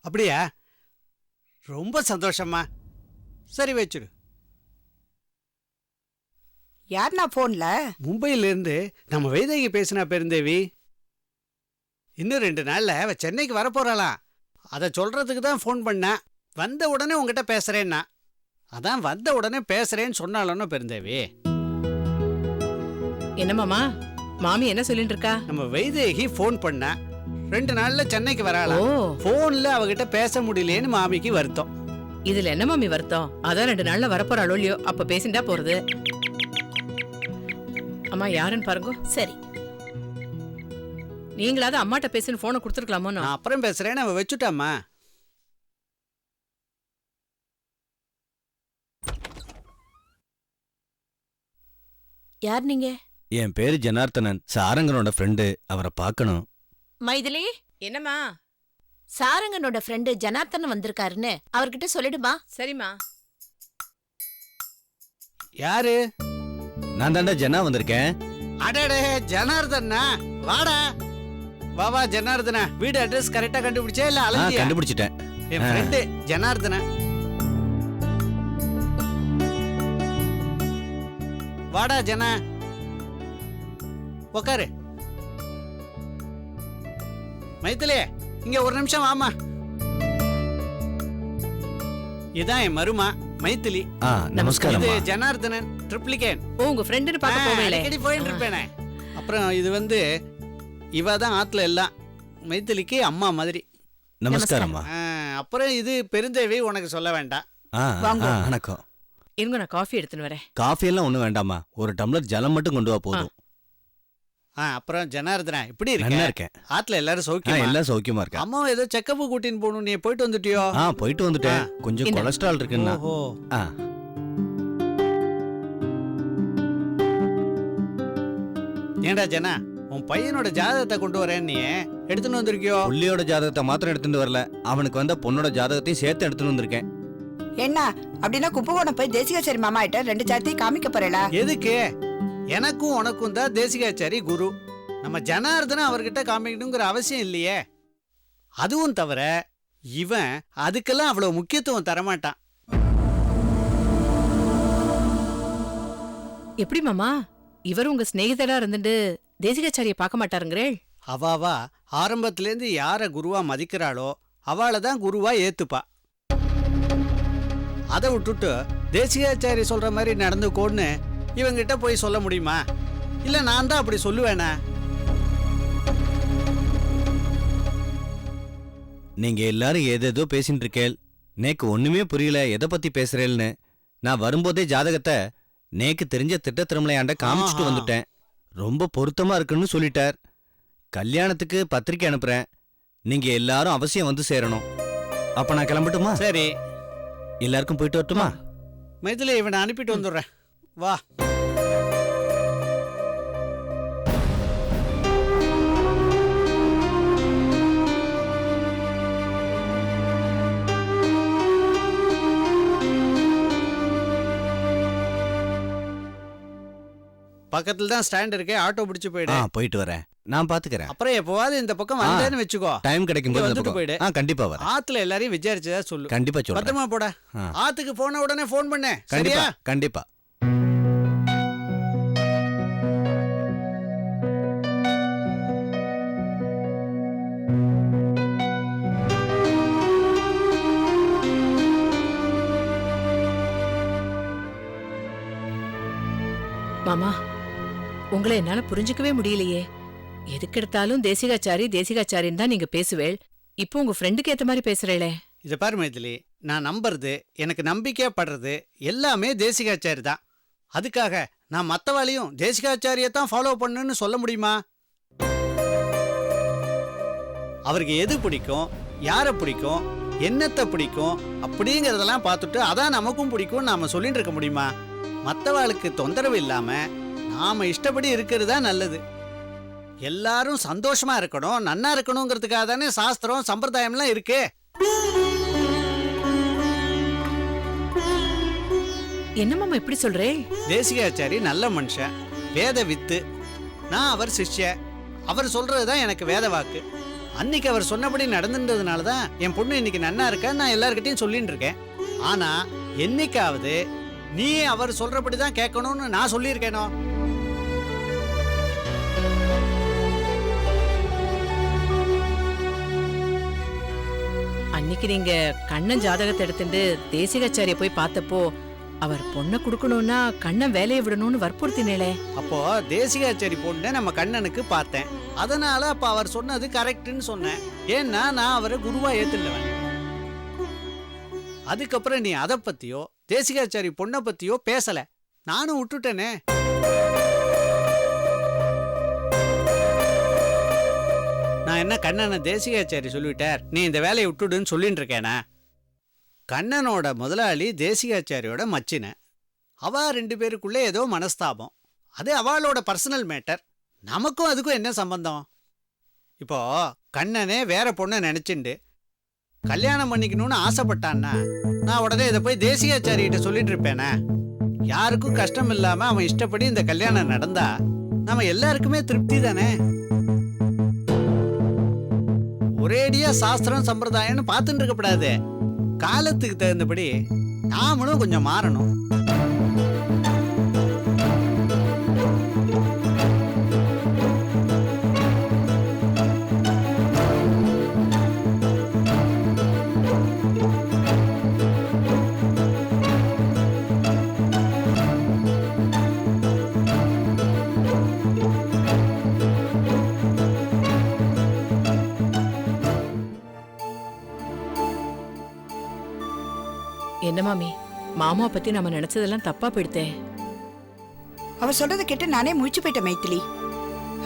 அப்படியா? ரொம்ப சந்தோஷம்மா. சரி வச்சிரு. யாருண்ணா போன்ல? மும்பையிலேருந்து நம்ம வைதேகி பேசினா பெருந்தேவி. இன்னும் ரெண்டு நாள்ல அவ சென்னைக்கு வரப்போறாளாம் அதை சொல்றதுக்கு தான் ஃபோன் பண்ணேன் வந்த உடனே உங்ககிட்ட பேசுறேன்னா. அதான் வந்த உடனே பேசுறேன்னு சொன்னாலும் பெருந்தேவி. என்ன மாமா? மாமி என்ன சொல்லிட்டு இருக்கா? நம்ம வைதேகி ஃபோன் பண்ணா. ரெண்டு நாள்ல சென்னைக்கு ஓ. வராளாம் ஃபோன்ல அவகிட்ட பேச முடியலேன்னு மாமிக்கு வருத்தம். இதுல என்ன மாமி வருத்தம்? அதான் ரெண்டு நாள்ல வரப்போறாளோ இல்லையோ அப்ப பேசிண்டா போறது. அம்மா யாருன்னு பாருங்க. சரி. நீங்களாவது அம்மாட்ட பேசுன்னு போனை கொடுத்துருக்கலாமோ நான் அப்புறம் பேசுறேன்னு அவ வச்சுட்டாம்மா. யார் நீங்க? என் பேரு ஜனார்த்தனன். சாரங்கனோட ஃப்ரெண்டு அவரை பார்க்கணும். மைதிலி? என்னம்மா? சாரங்கனோட ஃப்ரெண்டு ஜனார்த்தன் வந்திருக்காருன்னு அவர்கிட்ட சொல்லிடுமா? சரிம்மா. யாரு? நான் தாண்டா ஜனா வந்திருக்கேன். அடடே ஜனார்தனா? வாடா. வா வா ஜனார்தனா. வீடு அட்ரஸ் கரெக்டா கண்டுபிடிச்சே இல்ல ஆ அலஞ்சியா? கண்டுபிடிச்சிட்டேன். என் ஃப்ரெண்டு ஜனார்தன. வாடா ஜனா. உக்காரு. மைத்திலே இங்க ஒரு நிமிஷம் வாமா இதான் என் மருமா மைத்திலி ஆ நமஸ்காரம் இது ஜனார்தனன் ட்ரிப்ளிகேன். ஓ உங்க ஃப்ரெண்டுன்னு பார்க்க போவேலே. அடிக்கடி போயிட்டு இருப்பேனே. அப்புறம் இது வந்து இவ தான் ஆத்துல எல்லாம் மைத்திலிக்கு அம்மா மாதிரி. நமஸ்காரம்மா. அப்புறம் இது பெருந்தேவி உனக்கு சொல்ல வேண்டாம். வணக்கம். இருங்க நான் காஃபி எடுத்துன்னு வரேன். காஃபி எல்லாம் ஒண்ணும் வேண்டாமா ஒரு டம்ளர் ஜலம் மட்டும் கொண்டு வா போதும். ஆ, அப்புறம் ஜனார்தனா இப்படி நல்லா இருக்க இருக்கேன். ஆத்துல எல்லாரும் ஆ சௌக்கியமா எல்லாம் சௌக்கியமா இருக்கேன். அம்மா ஏதோ செக்கப் கூட்டின்னு போகணும். நீ போயிட்டு வந்துட்டியோ? ஆ போயிட்டு வந்துட்டேன். கொஞ்சம் இந்த- கொலஸ்ட்ரால் இருக்குன்னா. ஓஹோ. ஆ. ஏண்டா ஜனா உன் பையனோட ஜாதகத்தை கொண்டு வரேன் நீ எடுத்துன்னு வந்திருக்கியோ? புள்ளியோட ஜாதகத்தை மாத்திரம் எடுத்துட்டு வரல. அவனுக்கு வந்த பொண்ணோட ஜாதகத்தையும் சேர்த்து எடுத்துட்டு வந்திருக்கேன். என்ன அப்படின்னா கும்பகோணம் போய் தேசிகாச்சேரி மாமா கிட்ட ரெண்டு சாத்தையும் காமிக்க போறேளா? எதுக்கு? எனக்கும் உனக்கும் தான் தேசிகாச்சாரி குரு. நம்ம ஜனார்தன அவர்கிட்ட காமிக்கணுங்கிற அவசியம் இல்லையே. அதுவும் தவிர இவன் அதுக்கெல்லாம் அவ்வளவு முக்கியத்துவம் தரமாட்டான். எப்படி மாமா? இவர் உங்க சிநேகிதரா இருந்துட்டு தேசிகாச்சாரிய பார்க்க மாட்டாருங்கிறேள்? அவாவா ஆரம்பத்திலேருந்து யார குருவா மதிக்கிறாளோ அவளை தான் குருவா ஏத்துப்பா. அதை விட்டுட்டு தேசிகாச்சாரி சொல்ற மாதிரி நடந்துக்கோன்னு இவங்கிட்ட போய் சொல்ல முடியுமா? இல்ல நான் தான் அப்படி சொல்லுவேனா? நீங்க எல்லாரும் ஏதேதோ பேசிட்டு இருக்கேள். நேக்கு ஒண்ணுமே புரியல. எதை பத்தி பேசுறேன்னு நான் வரும்போதே ஜாதகத்தை நேக்கு தெரிஞ்ச திட்ட திருமலையாண்ட காமிச்சிட்டு. வந்துட்டேன். ரொம்ப பொருத்தமா இருக்குன்னு சொல்லிட்டார். கல்யாணத்துக்கு பத்திரிக்கை அனுப்புறேன். நீங்க எல்லாரும் அவசியம் வந்து சேரணும். அப்ப நான் கிளம்பட்டுமா? சரி. எல்லாருக்கும் போயிட்டு வரட்டுமா? மைதிலி இவனை அனுப்பிட்டு வந்துடுறேன். வா. பக்கத்துல தான் ஸ்டாண்ட் இருக்கே ஆட்டோ பிடிச்சு ஆ போயிடு போயிட்டு வரேன். நான் பாத்துக்கிறேன். அப்புறம் எப்பவாவது இந்த பக்கம் வந்தேன்னு வச்சுக்கோ. டைம் கிடைக்கும் போது வந்துட்டு. போயிடு. ஆ கண்டிப்பா வரேன். ஆத்துல எல்லாரையும் விசாரிச்சதா சொல்லு. கண்டிப்பா சொல்றேன். பத்திரமா போட. ஆத்துக்கு போன உடனே ஃபோன் பண்ணு. கண்டிப்பா கண்டிப்பா. உங்களை என்னால புரிஞ்சுக்கவே முடியலையே. எதுக்கெடுத்தாலும் தேசிகாச்சாரி தேசிகாச்சாரின்னு தான் நீங்க பேசுவேள். இப்போ உங்க ஃப்ரெண்டுக்கு ஏத்த மாதிரி பேசுறேளே. இதை பாரு மைதிலி நான் நம்புறது எனக்கு நம்பிக்கையா படுறது எல்லாமே தேசிகாச்சாரி தான். அதுக்காக நான் மற்றவாளையும் தேசிகாச்சாரியை தான் ஃபாலோ பண்ணுன்னு சொல்ல முடியுமா? அவருக்கு எது பிடிக்கும் யாரை பிடிக்கும் என்னத்தை பிடிக்கும் அப்படிங்கிறதெல்லாம் பார்த்துட்டு அதான் நமக்கும் பிடிக்கும் நாம சொல்லிட்டு இருக்க முடியுமா? மற்றவாளுக்கு தொந்தரவு இல்லாமல் நாம இஷ்டப்படி இருக்கிறது தான் நல்லது. எல்லாரும் சந்தோஷமா இருக்கணும் நன்னா இருக்கணுங்கிறதுக்காக தானே சாஸ்திரம் சம்பிரதாயம்லாம் இருக்கு. என்ன மாமா இப்படி சொல்றே? தேசிகாச்சாரி நல்ல மனுஷன் வேத வித்து. நான் அவர் சிஷ்ய. அவர் சொல்றது தான் எனக்கு வேத வாக்கு. அன்னைக்கு அவர் சொன்னபடி நடந்துன்றதுனால தான் என் பொண்ணு இன்னைக்கு நன்னா இருக்கா நான் எல்லார்கிட்டயும் சொல்லிட்டு இருக்கேன். ஆனா என்னைக்காவது நீ அவர் சொல்றபடி தான் கேட்கணும்னு நான் சொல்லியிருக்கேனோ? அன்னைக்கு நீங்க கண்ணன் ஜாதகத்தை எடுத்துட்டு தேசிகாச்சாரிய போய் பார்த்தப்போ அவர் பொண்ணை கொடுக்கணும்னா கண்ணன் வேலையை விடணும்னு வற்புறுத்தினேளே. அப்போ தேசிகாச்சேரி பொண்ணை நம்ம கண்ணனுக்கு பார்த்தேன். அதனால அப்ப அவர் சொன்னது கரெக்ட்னு சொன்னேன். ஏன்னா நான் அவரை குருவா ஏத்துள்ளவன் அதுக்கப்புறம் நீ அதை பத்தியோ தேசிகாச்சாரி பொண்ணை பத்தியோ பேசல. நானும் விட்டுட்டேனே. நான் என்ன கண்ணனை தேசிகாச்சாரி சொல்லிவிட்டார் நீ இந்த வேலையை விட்டுடுன்னு சொல்லிட்டு இருக்கேனா கண்ணனோட முதலாளி தேசிகாச்சாரியோட மச்சின. அவ ரெண்டு பேருக்குள்ளே ஏதோ மனஸ்தாபம். அது அவளோட பர்சனல் மேட்டர் நமக்கும் அதுக்கும் என்ன சம்பந்தம்? இப்போ கண்ணனே வேற பொண்ணை நினைச்சுண்டு கல்யாணம் பண்ணிக்கணும்னு ஆசைப்பட்டான்னா நான் உடனே இதை போய் தேசிகாச்சாரிகிட்ட சொல்லிட்டு இருப்பேனே யாருக்கும் கஷ்டம் இல்லாமல் அவன் இஷ்டப்படி இந்த கல்யாணம் நடந்தா நம்ம எல்லாருக்குமே திருப்தி தானே? ஒரேடியா சாஸ்திரம் சம்பிரதாயம்னு பார்த்துட்டு இருக்கக்கூடாது காலத்துக்கு தகுந்தபடி நாமளும் கொஞ்சம் மாறணும். என்ன மாமி? மாமா பத்தி நம்ம நினைச்சதெல்லாம் தப்பா போயிடுத்தே அவர் சொல்றதை கேட்டு நானே முழிச்சு போயிட்டேன் மைத்திலி.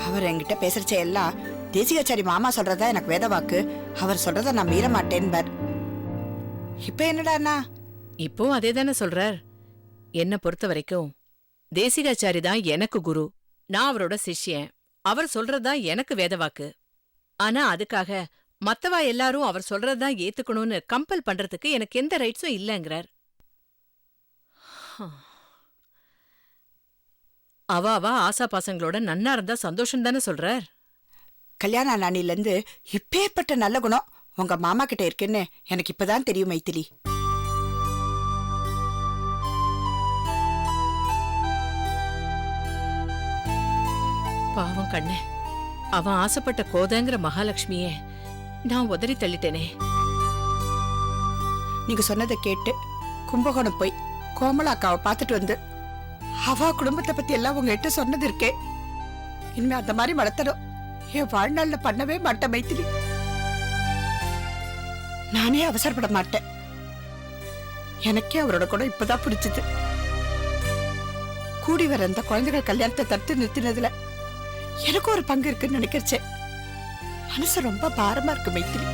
அவர் என்கிட்ட பேசுறச்ச எல்லாம் தேசிகாச்சாரி மாமா சொல்றதா எனக்கு வேத வாக்கு. அவர் சொல்றத நான் மீற மாட்டேன்பர். இப்ப என்னடாண்ணா இப்போ அதே தானே சொல்றார். என்ன பொறுத்த வரைக்கும் தேசிகாச்சாரி தான் எனக்கு குரு. நான் அவரோட சிஷ்யன். அவர் சொல்றதுதான் எனக்கு வேதவாக்கு ஆனா அதுக்காக மத்தவா எல்லாரும் அவர் சொல்றதுதான் ஏத்துக்கணும்னு கம்பல் பண்றதுக்கு எனக்கு எந்த ரைட்ஸும் இல்லங்கறார். அவ அவ ஆசா பாசங்களோட நன்னா இருந்தா சந்தோஷம் தானே சொல்றார். கல்யாண நாணில இருந்து இப்பேற்பட்ட நல்ல குணம் உங்க மாமா கிட்ட இருக்குன்னு எனக்கு இப்பதான் தெரியும் மைத்திலி. பாவம் கண்ணே. அவன் ஆசைப்பட்ட கோதங்கிற மகாலட்சுமிய நான் உதறி தள்ளிட்டேனே. நீங்க சொன்னதை கேட்டு கும்பகோணம் போய் கோமலா அக்காவை பார்த்துட்டு வந்து அவ குடும்பத்தை பத்தி எல்லாம் உங்ககிட்ட சொன்னது இருக்கே. இனிமே அந்த மாதிரி வளர்த்தணும் என் வாழ்நாள்ல பண்ணவே மாட்டேன் மைத்திரி நானே அவசரப்பட மாட்டேன். எனக்கே அவரோட குணம் இப்பதான் பிடிச்சது கூடி வர அந்த குழந்தைகள் கல்யாணத்தை தடுத்து நிறுத்தினதுல எனக்கும் ஒரு பங்கு இருக்குன்னு நினைக்கிறச்சேன் மனசு ரொம்ப பாரமா இருக்கு மைத்திலி.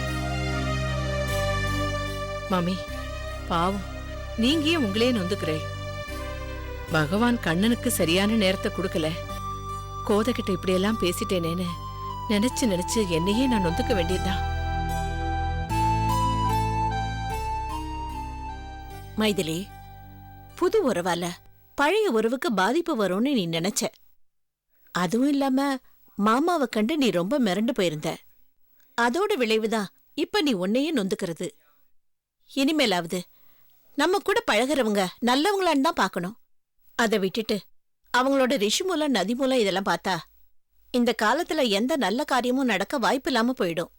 மாமி பாவம். நீங்க ஏன் உங்களே நொந்துக்கிறேள் பகவான் கண்ணனுக்கு சரியான நேரத்தை கொடுக்கல. கோதைகிட்ட இப்படியெல்லாம் பேசிட்டேனேன்னு நினைச்சு நினைச்சு என்னையே நான் நொந்துக்க வேண்டியதுதான். மைதிலி புது உறவால பழைய உறவுக்கு பாதிப்பு வரும்னு நீ நினைச்ச. அதுவும் இல்லாம மாமாவை கண்டு நீ ரொம்ப மிரண்டு போயிருந்த. அதோட விளைவுதான் இப்ப நீ உன்னையே நொந்துக்கிறது. இனிமேலாவது நம்ம கூட பழகுறவங்க நல்லவங்களான்னு தான் பார்க்கணும். அதை விட்டுட்டு அவங்களோட ரிஷி மூலம் நதி மூலம் இதெல்லாம் பார்த்தா இந்த காலத்துல எந்த நல்ல காரியமும் நடக்க வாய்ப்பு இல்லாம போயிடும்.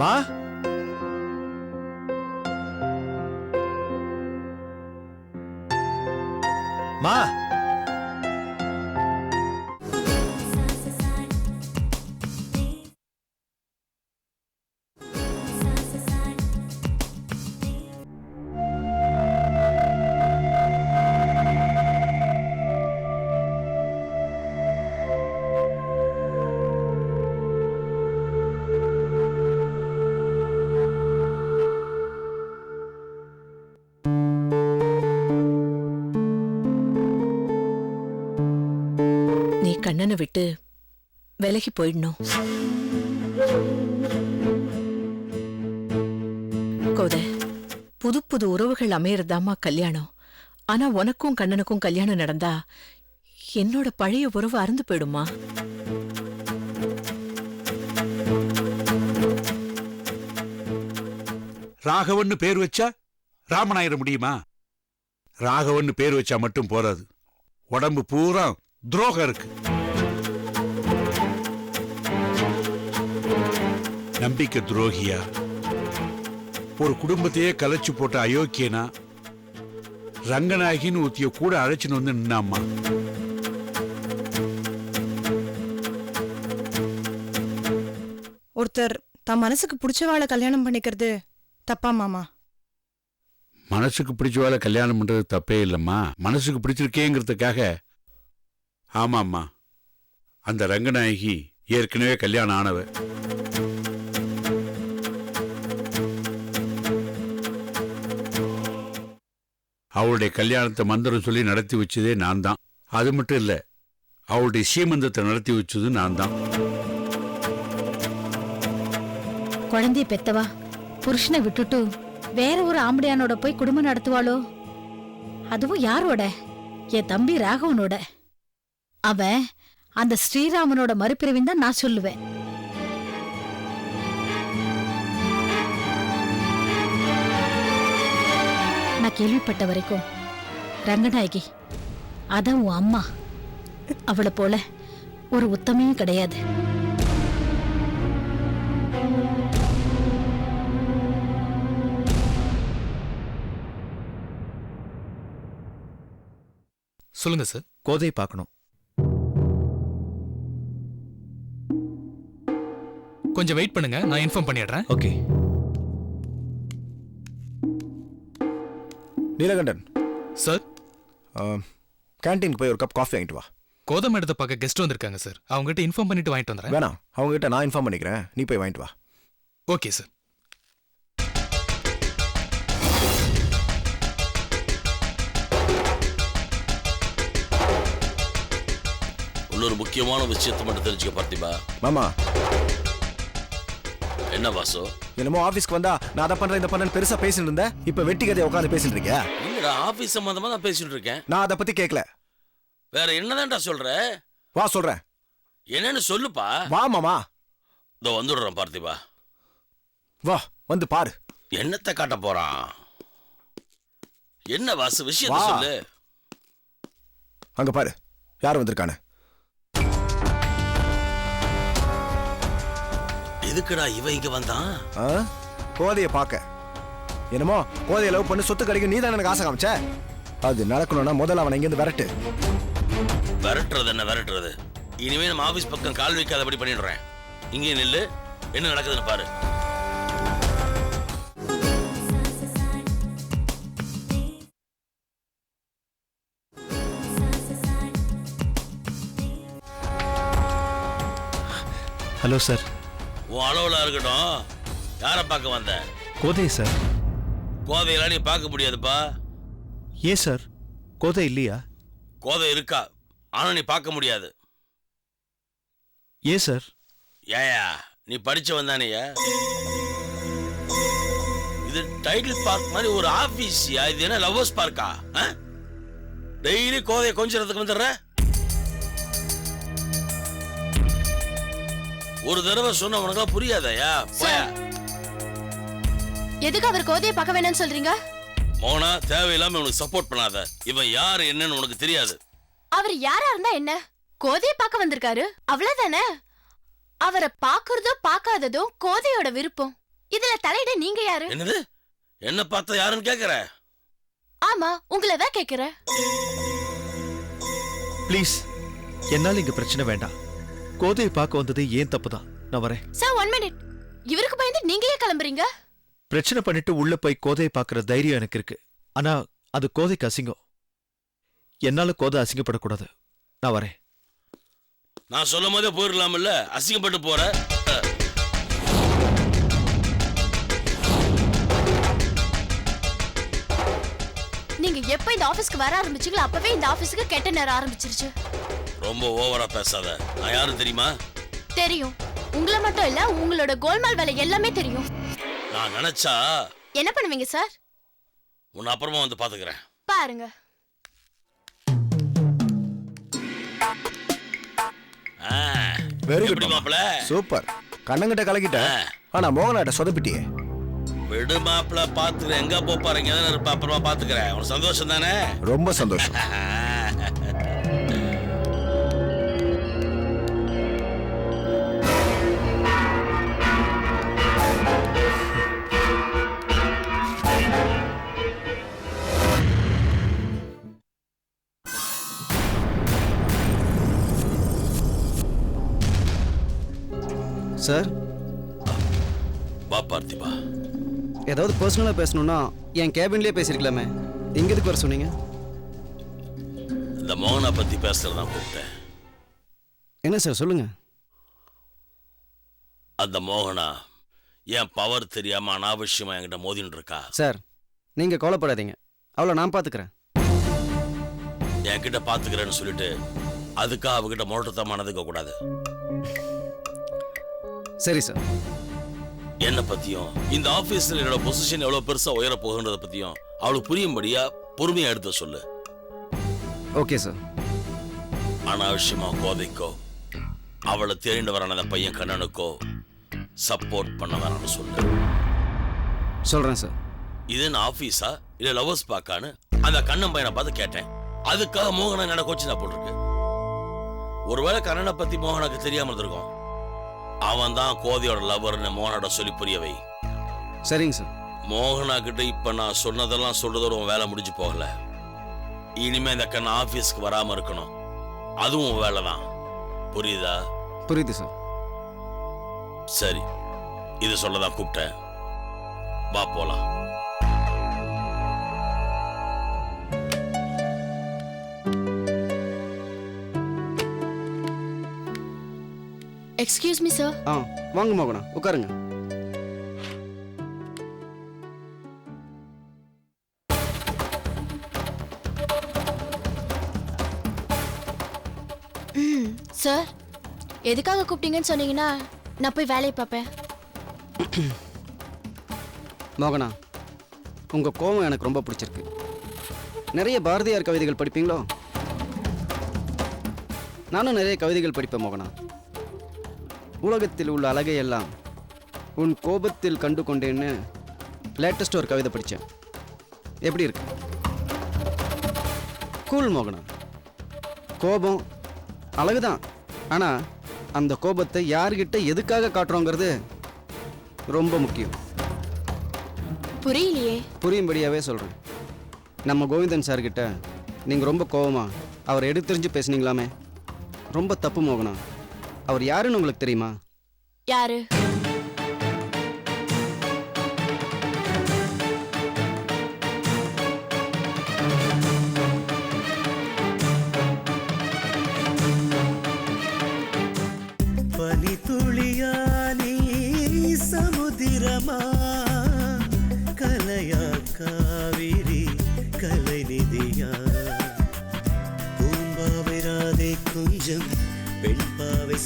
மா? மா அண்ணனை விட்டு விலகி போயிடணும். கோதை புது புது உறவுகள் அமையறதாமா கல்யாணம். ஆனா உனக்கும் கண்ணனுக்கும் கல்யாணம் நடந்தா என்னோட பழைய உறவு அறுந்து போயிடுமா? ராகவன்னு பேர் வச்சா ராமனாயிர முடியுமா? ராகவன்னு பேர் வச்சா மட்டும் போறாது. உடம்பு பூரா துரோகம் இருக்கு. நம்பிக்கை துரோகியா? ஒரு குடும்பத்தையே கலைச்சு போட்ட அயோக்கியனா? ரங்கநாயகின்னு ஊத்திய கூட அழைச்சின்னு வந்து நின்னாம்மா. ஒருத்தர் தம் மனசுக்கு பிடிச்சவாளை கல்யாணம் பண்ணிக்கிறது தப்பா மாமா? மனசுக்கு பிடிச்சவால கல்யாணம் பண்றது தப்பே இல்லம்மா. மனசுக்கு பிடிச்சிருக்கேங்கிறதுக்காக. ஆமாம்மா. அந்த ரங்கநாயகி ஏற்கனவே கல்யாணம் ஆனவ. அவளுடைய கல்யாணத்தை மந்திரம் சொல்லி நடத்தி வச்சதே நான் தான். அது மட்டும் இல்ல அவளுடைய சீமந்தத்தை நடத்தி வச்சது நான் தான். குழந்தைய பெத்தவா? புருஷனை விட்டுட்டு வேற ஒரு ஆம்படியானோட போய் குடும்பம் நடத்துவாளோ? அதுவும் யாரோட? என் தம்பி ராகவனோட. அவன் அந்த ஸ்ரீராமனோட மறுபிறவின் தான் நான் சொல்லுவேன். கேள்விப்பட்ட வரைக்கும் ரங்கநாயகி அதான் உன் அம்மா. அவளை போல ஒரு உத்தமையும் கிடையாது. சொல்லுங்க சார். கோதை பார்க்கணும். கொஞ்சம் வெயிட் பண்ணுங்க நான் இன்ஃபார்ம் பண்ணிடுறேன். ஓகே. நீலகண்டன். சார்? கேன்டீனுக்கு போய் ஒரு கப் காஃபி வாங்கிட்டு வா. கோதம் இடத்தை பார்க்க கெஸ்ட் வந்திருக்காங்க சார். அவங்ககிட்ட இன்ஃபார்ம் பண்ணிட்டு வாங்கிட்டு வந்துடுறேன் வேணாம். அவங்க கிட்ட நான் இன்ஃபார்ம் பண்ணிக்கிறேன். நீ போய் வாங்கிட்டு வா. ஓகே சார் இன்னொரு முக்கியமான விஷயத்தை மட்டும் தெரிஞ்சுக்க பார்த்திபா. மாமா என்ன வாசு? என்னமோ ஆபீஸ்க்கு வந்தா நான் அதை பண்றேன் இதை பண்றேன் பெருசா பேசிட்டு இருந்தேன். இப்ப வெட்டி கதையை உட்காந்து பேசிட்டு இருக்கியா? இல்லடா ஆபீஸ் சம்பந்தமா தான் பேசிட்டு இருக்கேன். நான் அதை பத்தி கேட்கல வேற என்னதான்டா சொல்ற? வா சொல்றேன். என்னன்னு சொல்லுப்பா. வா மாமா. இதோ வந்துடுறேன் பார்த்திபா. வா வந்து பாரு. என்னத்தை காட்ட போறான்? என்ன வாசு விஷயத்த வா. சொல்லு. அங்க பாரு யார் வந்திருக்கானு? எதுக்குடா இவன் இங்க வந்தான் ஆ? கோதையை பார்க்க. என்னமோ கோதையை லவ் பண்ணி சொத்து கிடைக்கும் நீ தானே எனக்கு ஆசை காமிச்ச? அது நடக்கணும்னா முதல்ல அவனை இங்கேருந்து விரட்டு. விரட்டுறது என்ன விரட்டுறது? இனிமே நம்ம ஆபீஸ் பக்கம் கால் வைக்காதபடி பண்ணிடுறேன். இங்கே நில்லு என்ன நடக்குதுன்னு பாரு. ஹலோ சார் உன் அளவுல இருக்கட்டும். யாரை பார்க்க வந்த? கோதை சார். கோதையெல்லாம் நீ பார்க்க முடியாதுப்பா. ஏன் சார்? கோதை இல்லையா? கோதை இருக்கா? ஆனா நீ பார்க்க முடியாது. ஏன் சார்? ஏயா நீ படிச்சவன் தானேயா இது டைட்டில் பார்க் மாதிரி ஒரு ஆபீஸ்யா இது என்ன லவ்வர்ஸ் பார்க்கா? டெய்லி கோதையை கொஞ்சறதுக்கு வந்துடுற? ஒரு தடவை சொன்ன உனக்கு புரியாதயா எதுக்கு அவர் கோதையை பார்க்க வேணாம்னு சொல்றீங்க? மோனா தேவையில்லாம உனக்கு சப்போர்ட் பண்ணாத. இவன் யார் என்னன்னு உனக்கு தெரியாது. அவர் யாரா இருந்தா என்ன? கோதையை பார்க்க வந்திருக்காரு? அவ்வளவுதானே? அவரை பாக்குறதும் பார்க்காததும் கோதையோட விருப்பம். இதுல தலையிட நீங்க யாரு? என்னது? என்ன பார்த்தா யாருன்னு கேக்குற? ஆமா உங்களை தான் கேக்குறேன். ப்ளீஸ் என்னால இங்க பிரச்சனை வேண்டாம். கோதையை பார்க்க வந்தது ஏன் தப்பு தான் நான் வரேன். சார் ஒன் மினிட் இவருக்கு பயந்து நீங்க ஏன் கிளம்புறீங்க? பிரச்சனை பண்ணிட்டு உள்ள போய் கோதையை பார்க்குற தைரியம் எனக்கு இருக்கு. ஆனா அது கோதைக்கு அசிங்கம். என்னால கோதை அசிங்கப்படக்கூடாது. நான் வரேன். நான் சொல்லும் போதே போயிடலாம்ல அசிங்கப்பட்டு போற. நீங்க எப்ப இந்த ஆபீஸ்க்கு வர ஆரம்பிச்சீங்களோ அப்பவே இந்த ஆபீஸ்க்கு கெட்ட நேரம் ஆரம்பிச்சிருச்சு. ரொம்ப ஓவரா பேசாத. நான் யாரும் தெரியுமா? தெரியும். உங்களை மட்டும் இல்ல உங்களோட கோல்மால் வேலை எல்லாமே தெரியும். நான் நினைச்சா என்ன பண்ணுவீங்க சார்? உன்னை அப்புறமா வந்து பாத்துக்கிறேன். பாருங்க. ஆ, வெரி எப்படி குட் மாப்பிள? சூப்பர். கண்ணங்கிட்ட கலக்கிட்ட. ஆ. ஆனா மோகனாட்ட சொதப்பிட்டியே. விடு மாப்பிள பாத்துக்கிறேன். எங்க போப் போறீங்க? எதுவும் இருப்ப? அப்புறமா பாத்துக்கிறேன். உனக்கு சந்தோஷம் தானே? ரொம்ப சந்தோஷம். சார்? வா பார்த்திபா. ஏதாவது பர்சனலாக பேசணும்னா என் கேபின்லேயே பேசியிருக்கலாமே எங்க எதுக்கு வர சொன்னீங்க? இந்த மோகனை பத்தி பேசுறதா கூப்பிட்டேன். என்ன சார் சொல்லுங்க. அந்த மோகனா என் பவர் தெரியாம அனாவசியமா என்கிட்ட மோதின்னு இருக்கா சார் நீங்கள் கவலைப்படாதீங்க. அவளை நான் பார்த்துக்கிறேன் என்கிட்ட பாத்துக்கிறேன்னு சொல்லிட்டு அதுக்காக அவகிட்ட முரட்டத்தமா நடந்துக்க கூடாது சரி சார் என்ன பத்தியும்? இந்த ஆபீஸ்ல என்னோட பொசிஷன் எவ்வளவு பெருசா உயர போகுன்றத பத்தியும் அவளுக்கு புரியும்படியா பொறுமையா எடுத்து சொல்லு. ஓகே சார் அனாவசியமா கோதைக்கோ. அவளை தேடிண்டு வரான அந்த பையன் கண்ணனுக்கோ சப்போர்ட் பண்ண வேணாம்னு சொல்லு. சொல்கிறேன் சார் இது என்ன ஆபீஸா இல்ல லவர்ஸ் பாக்கான்னு அந்த கண்ணன் பையனை பார்த்து கேட்டேன். அதுக்காக மோகனை என்னோட கோச்சு நான் போட்டிருக்கு. ஒருவேளை கண்ணனை பத்தி மோகனுக்கு தெரியாம இருந்திருக்கும். அவன் தான் கோதையோட லவர்னு மோகனோட சொல்லி புரியவை சரிங்க சார். மோகனா கிட்ட இப்ப நான் சொன்னதெல்லாம் சொல்றதோட உன் வேலை முடிஞ்சு போகல. இனிமே இந்த கண்ணன் ஆபீஸ்க்கு வராம இருக்கணும். அதுவும் உன் வேலை தான். புரியுதா? புரியுது சார். சரி. இது சொல்லதான் கூப்பிட்டேன். வா போலாம். எக்ஸ்கியூஸ் மீ சார் ஆ வாங்க மோகனா உட்காருங்க. சார் எதுக்காக கூப்பிட்டீங்கன்னு சொன்னீங்கன்னா நான் போய் வேலையை பார்ப்பேன். மோகனா உங்கள் கோவம் எனக்கு ரொம்ப பிடிச்சிருக்கு. நிறைய பாரதியார் கவிதைகள் படிப்பீங்களோ? நானும் நிறைய கவிதைகள் படிப்பேன் மோகனா. உலகத்தில் உள்ள அழகை எல்லாம் உன் கோபத்தில் கண்டு கொண்டேன்னு லேட்டஸ்ட் ஒரு கவிதை படித்தேன். எப்படி இருக்கு? கூல் மோகனா. கோபம் அழகுதான். ஆனால் அந்த கோபத்தை யார்கிட்ட எதுக்காக காட்டுறோங்கிறது ரொம்ப முக்கியம். புரியலையே. புரியும்படியாவே சொல்கிறேன் நம்ம கோவிந்தன் சார்கிட்ட நீங்கள் ரொம்ப கோவமா அவர் எடுத்தெறிஞ்சு பேசுனீங்களாமே. ரொம்ப தப்பு மோகனா. அவர் யாருன்னு உங்களுக்கு தெரியுமா? யாரு?